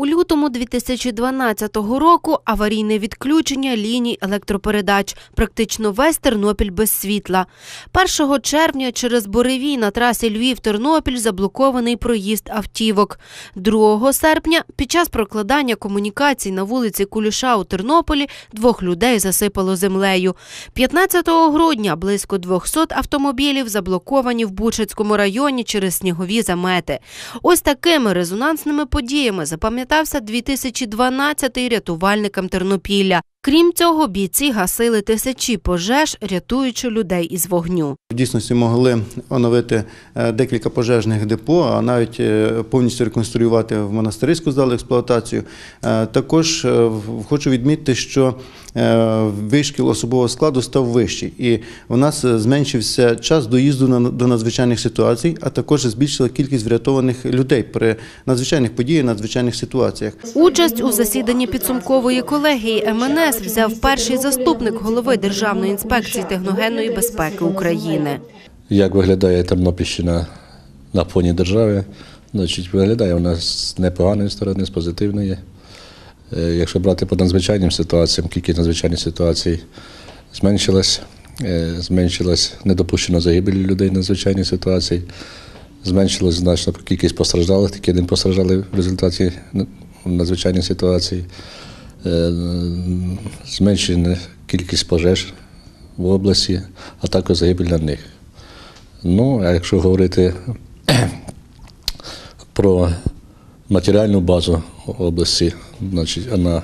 У лютому 2012 року аварійне відключення ліній електропередач. Практично весь Тернопіль без світла. 1 червня через буревій на трасі Львів-Тернопіль заблокований проїзд автівок. 2 серпня під час прокладання комунікацій на вулиці Куліша у Тернополі двох людей засипало землею. 15 грудня близько 200 автомобілів заблоковані в Бучацькому районі через снігові замети. Ось такими резонансними подіями запам'ятався 2012-й рятувальникам Тернопілля. Крім цього, бійці гасили тисячі пожеж, рятуючи людей із вогню. В дійсності могли оновити е, декілька пожежних депо, а навіть е, повністю реконструювати в монастириську здалу експлуатацію. Е, Також хочу відмітити, що вишкіл особового складу став вищий, і у нас зменшився час доїзду до надзвичайних ситуацій, а також збільшила кількість врятованих людей при надзвичайних подіях, надзвичайних ситуаціях. Участь у засіданні підсумкової колегії МНС взяв перший заступник голови Державної інспекції техногенної безпеки України. Як виглядає Тернопільщина на фоні держави? Значить, виглядає вона з непоганої сторони, з позитивної. Е, Якщо брати по надзвичайним ситуаціям, кількість надзвичайних ситуацій зменшилась, Е, зменшилась недопущена загибель людей в надзвичайній ситуації, зменшилась значно кількість постраждалих, тільки один постраждали в результаті надзвичайної ситуації. Е, Зменшена кількість пожеж в області, а також загибель на них. Ну, а якщо говорити про матеріальну базу області, значить, вона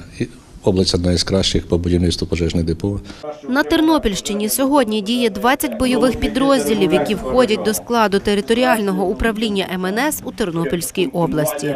область одна із кращих по будівництву пожежних депо. На Тернопільщині сьогодні діє 20 бойових підрозділів, які входять до складу територіального управління МНС у Тернопільській області.